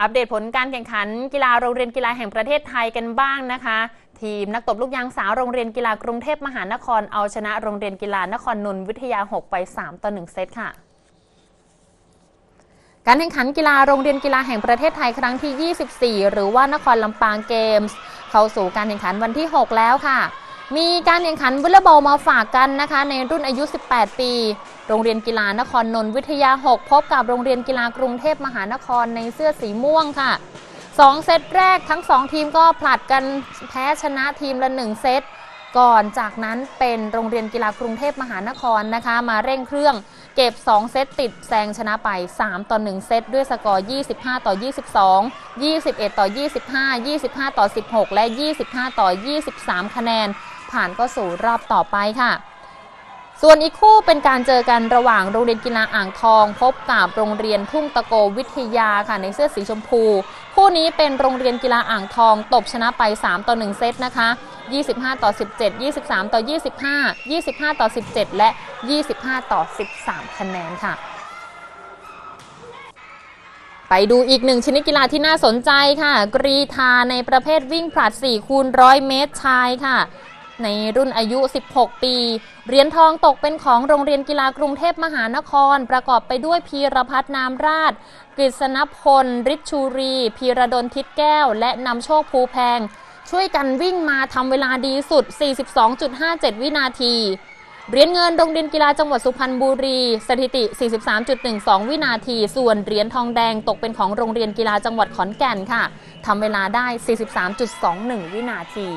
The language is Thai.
อัปเดตผลการแข่งขันกีฬาโรงเรียนกีฬาแห่งประเทศไทยกันบ้างนะคะ ทีมนักตบลูกยางสาวโรงเรียนกีฬากรุงเทพมหานครเอาชนะโรงเรียนกีฬานครนนท์วิทยา 6 ไป 3 ต่อ 1 เซตค่ะ การแข่งขันกีฬาโรงเรียนกีฬาแห่งประเทศไทยครั้งที่ 24 หรือว่านครลำปางเกมส์ เข้าสู่การแข่งขันวันที่ 6 แล้วค่ะ มีการแข่งขันวอลเลย์บอลมาฝากกันนะคะ ในรุ่นอายุ 18 ปี โรงเรียนกีฬานครนนท์วิทยา 6 พบกับโรงเรียนกีฬากรุงเทพมหานครในเสื้อสีม่วงค่ะ 2 เซตแรกทั้ง 2 ทีมก็ผลัดกันแพ้ชนะทีมละ 1 เซต ก่อนจากนั้นเป็นโรงเรียนกีฬากรุงเทพมหานครนะคะ มาเร่งเครื่องเก็บ 2 เซตติดแซงชนะไป 3 ต่อ 1 เซตด้วยสกอร์ 25 ต่อ 22 21 ต่อ 25 25 ต่อ 16 และ 25 ต่อ 23 คะแนน ผ่านก็สู่รอบต่อไปค่ะ ส่วนอีกคู่เป็นการเจอกันระหว่างโรงเรียนกีฬาอ่างทอง พบกับโรงเรียนทุ่งตะโกวิทยาค่ะในเสื้อสีชมพู คู่นี้เป็นโรงเรียนกีฬาอ่างทองตบชนะไป 3 ต่อ 1 เซตนะคะ 25 ต่อ 17 23 ต่อ 25 25 ต่อ 17 และ 25 ต่อ 13 คะแนนค่ะไปดูอีกหนึ่งชนิดกีฬาที่น่าสนใจค่ะ กรีธาในประเภทวิ่งผลัด4คูณร้อยเมตรชายค่ะ ในรุ่นอายุ 16 ปี เหรียญทองตกเป็นของโรงเรียนกีฬากรุงเทพมหานคร ประกอบไปด้วยพีรพัฒน์นามราช กฤษณพลฤทชูรี พีระดลทิศแก้ว และนำโชคภูแพง ช่วยกันวิ่งมาทำเวลาดีสุด 42.57 วินาที เหรียญเงินโรงเรียนกีฬาจังหวัดสุพรรณบุรี สถิติ 43.12 วินาที ส่วนเหรียญทองแดงตกเป็นของโรงเรียนกีฬาจังหวัดขอนแก่นค่ะทำเวลาได้ 43.21 วินาที